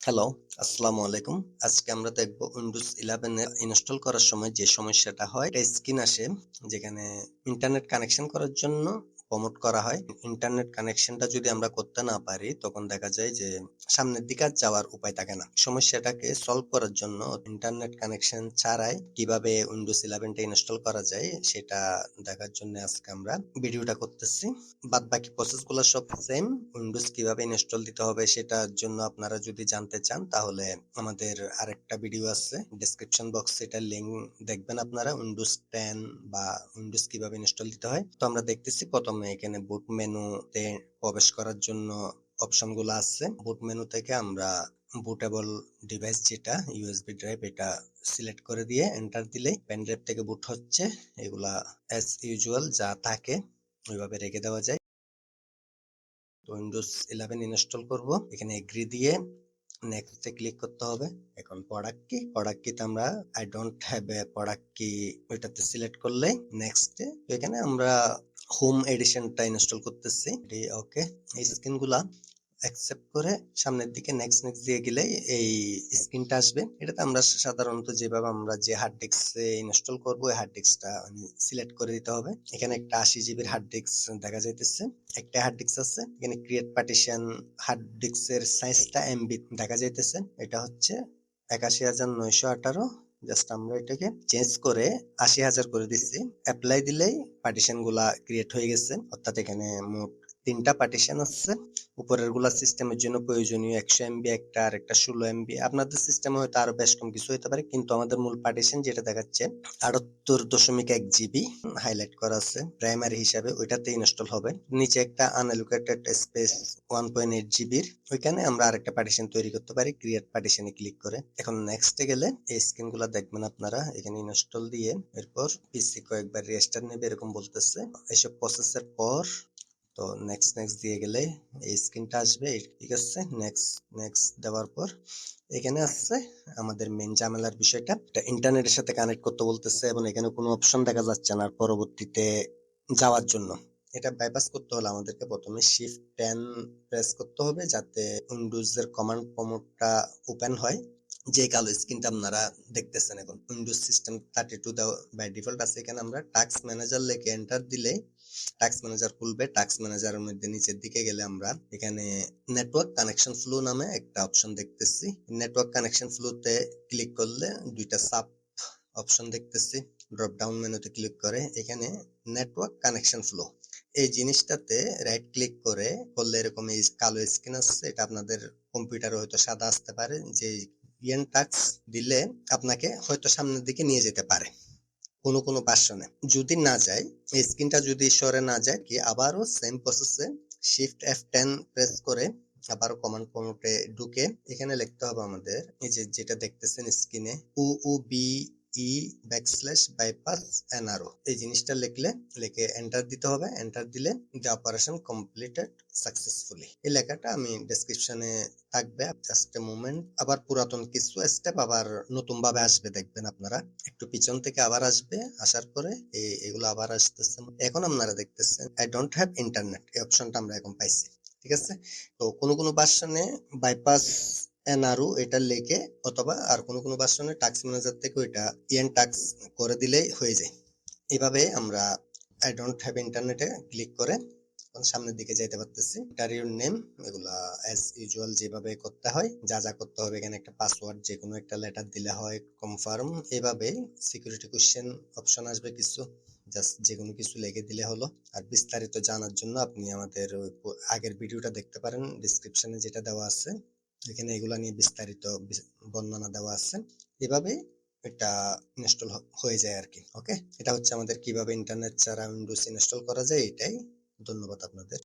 Hello, আসসালামু আলাইকুম। আজকে আমরা দেখব উইন্ডোজ ইলেভেন ইনস্টল করার সময় যে সমস্যাটা হয়, এটা স্ক্রিন আসে যেখানে ইন্টারনেট কানেকশন করার জন্য প্রমোট করা হয়। ইন্টারনেট কানেকশনটা যদি আমরা করতে না পারি, তখন দেখা যায় যে সামনের দিকে আর যাওয়ার উপায় থাকে না। সমস্যাটাকে সলভ করার জন্য ইন্টারনেট কানেকশন ছাড়াই কীভাবে উইন্ডোজ 11 টা ইনস্টল করা যায়, সেটা দেখার জন্য আজকে আমরা ভিডিওটা করতেছি। বাদবাকি প্রসেসগুলো সব সেম। উইন্ডোজ কীভাবে ইনস্টল দিতে হবে সেটার জন্য আপনারা যদি জানতে চান, তাহলে আমাদের আরেকটা ভিডিও আছে ডেসক্রিপশন বক্স এটার লিংক দেখবেন আপনারা উইন্ডোজ 10 বা উইন্ডোজ কীভাবে ইনস্টল দিতে হয়। তো আমরা দেখতেছি, প্রথমে এখানে বুট মেনুতে প্রবেশ করার জন্য অপশনগুলো আছে। বুট মেনু থেকে আমরা বুটেবল ডিভাইস যেটা ইউএসবি ড্রাইভ এটা সিলেক্ট করে দিয়ে এন্টার দিলেই পেন ড্রাইভ থেকে বুট হচ্ছে। এগুলা অ্যাজ ইউজুয়াল যা থাকে ওইভাবে রেখে দেওয়া যায়। উইন্ডোজ 11 ইনস্টল করব এখানে এগ্রি দিয়ে নেক্সট এ ক্লিক করতে হবে। এখন প্রোডাক্ট কি? প্রোডাক্ট কিতে আমরা I don't have a product key ওইটাতে সিলেক্ট করলে নেক্সট এখানে আমরা হোম এডিশনটা ইনস্টল করতেছি। ওকে এই স্ক্রিনগুলা অ্যাকসেপ্ট করে সামনের দিকে নেক্সট নেক্সট দিয়ে গেলে এই স্ক্রিনটা আসবে। এটাতে আমরা সাধারণত যেভাবে আমরা যে হার্ড ডিস্কে ইনস্টল করব ওই হার্ড ডিস্কটা সিলেক্ট করে দিতে হবে। এখানে একটা আশি জিবির হার্ড ডিস্ক দেখা যাইতেছে। একটা হার্ড ডিস্ক আছে, এখানে ক্রিয়েট পার্টিশন হার্ড ডিস্কের সাইজটা এমবি দেখা যাইতেছে। এটা হচ্ছে একাশি হাজার নয়শো আঠারো। জাস্ট আমরা এটাকে চেঞ্জ করে আশি হাজার করে দিচ্ছি। অ্যাপ্লাই দিলেই পার্টিশনগুলা ক্রিয়েট হয়ে গেছে। অর্থাৎ এখানে মোট তিনটা পার্টিশন আছে। উপরেরগুলা সিস্টেমের জন্য প্রয়োজনীয় একশো এমবি একটা আর একটা ষোলো এমবি আপনাদের সিস্টেমে হয়তো আরও বেশ কম কিছু হতে পারে, কিন্তু আমাদের মূল পার্টিশন যেটা দেখাচ্ছে, আটাত্তর দশমিক এক জিবি হাইলাইট করা আছে প্রাইমারি হিসাবে ওইটাতে ইনস্টল হবে। নিচে একটা unallocated space one point eight জিবির ওইখানে আমরা আরেকটা পার্টিশন তৈরি করতে পারি ক্রিয়েট পার্টিশনে ক্লিক করে। এখন নেক্সটে গেলে এই স্ক্রিনগুলা দেখবেন আপনারা, এখানে ইনস্টল দিয়ে, এরপর পিসি কয়েকবার রেজিস্টার নেবে, এরকম বলতেছে। এসব প্রসেসের পর তো নেক্সট নেক্সট দিয়ে গেলে এই স্ক্রিনটা আসবে। ঠিক আছে নেক্সট নেক্সট দেওয়ার পর এখানে আসছে আমাদের মেন ঝামেলার বিষয়টা। ইন্টারনেটের সাথে কানেক্ট করতে বলতেছে এবং এখানে কোনো অপশন দেখা যাচ্ছে না পরবর্তীতে যাওয়ার জন্য। এটা বাইপাস করতে হলে আমাদেরকে প্রথমে শিফট টেন প্রেস করতে হবে যাতে উইন্ডোজ এর কমান্ড প্রমোটটা ওপেন হয়। যে কালো স্ক্রিনটা আপনারা দেখতেছেন এখন Windows system thirty two by default আছে। এখানে আমরা টাক্স ম্যানেজার লেখে এন্টার দিলে টাক্স ম্যানেজার খুলবে। টাস্ক ম্যানেজারের মধ্যে নিচের দিকে গেলে আমরা এখানে নেটওয়ার্ক কানেকশন ফ্লো নামে একটা অপশন দেখতেছি। নেটওয়ার্ক কানেকশন ফ্লোতে ক্লিক করলে দুইটা সাব অপশন দেখতেছি। ড্রপ ডাউন মেনুতে ক্লিক করে এখানে নেটওয়ার্ক কানেকশন ফ্লো এই জিনিসটাতে রাইট ক্লিক করে করলে এরকম এই কালো স্ক্রিন আসছে। এটা আপনাদের কম্পিউটারে হয়তো সাদা আসতে পারে। যে ইয়েন টাক্স দিলে আপনাকে হয়তো সামনের দিকে নিয়ে যেতে পারে, কোনো কোনো ভার্সনে যদি না যায়, এই স্ক্রিনটা যদি সরে না যায়, কি আবারও সেম প্রসেসে শিফট এফ টেন প্রেস করে আবারও কমান্ড প্রমোটে ঢুকে এখানে লিখতে হবে আমাদের, এই যে যেটা দেখতেছেন স্ক্রিনে U B E backslash bypass NRO এই জিনিসটা লিখলে, লিখে এন্টার দিতে হবে। এন্টার দিলে দ্য অপারেশন কমপ্লিটেড সাকসেসফুলি এই লেখাটা আমি ডেসক্রিপশনে থাকবে। জাস্ট এ মুভমেন্ট আবার পুরাতন কিছু স্টেপ আবার নতুন ভাবে আসবে, দেখবেন আপনারা। একটু পিছন থেকে আবার আসবে। আসার পরে এগুলো আবার আসতেছে। এখন আপনারা দেখতেছেন আই ডোন্ট হ্যাভ ইন্টারনেট এই অপশনটা আমরা এখন পাইছি। ঠিক আছে? তো কোনো কোনো ভার্সনে বাইপাস এনআরও এটা লেখে অথবা আর কোনো কোনো ভার্সনে টাক্স ম্যানেজার থেকে ওইটা ইএন টাক্স করে দিলেই হয়ে যায়। এভাবে আমরা আই ডোন্ট হ্যাভ ইন্টারনেটে ক্লিক করে সামনের দিকে যাইতে পারতেছি। ইন্টারভিউ নেম এগুলা অ্যাজ ইউজুয়াল যেভাবে করতে হয়, যা যা করতে হবে, এখানে একটা পাসওয়ার্ড যে কোনো একটা লেটার দিলে হয় কনফার্ম এভাবে সিকিউরিটি কোশ্চেন অপশন আসবে কিছু জাস্ট যে কোনো কিছু লেগে দিলে হলো। আর বিস্তারিত জানার জন্য আপনি আমাদের আগের ভিডিওটা দেখতে পারেন ডিসক্রিপশনে যেটা দেওয়া আছে। এখানে এগুলা নিয়ে বিস্তারিত বর্ণনা দেওয়া আছে। এভাবে এটা ইনস্টল হয়ে যায় আর কি ওকে এটা হচ্ছে আমাদের কীভাবে ইন্টারনেট ছাড়া উইন্ডোজ ইনস্টল করা যায়, এটাই ধন্যবাদ আপনাদের।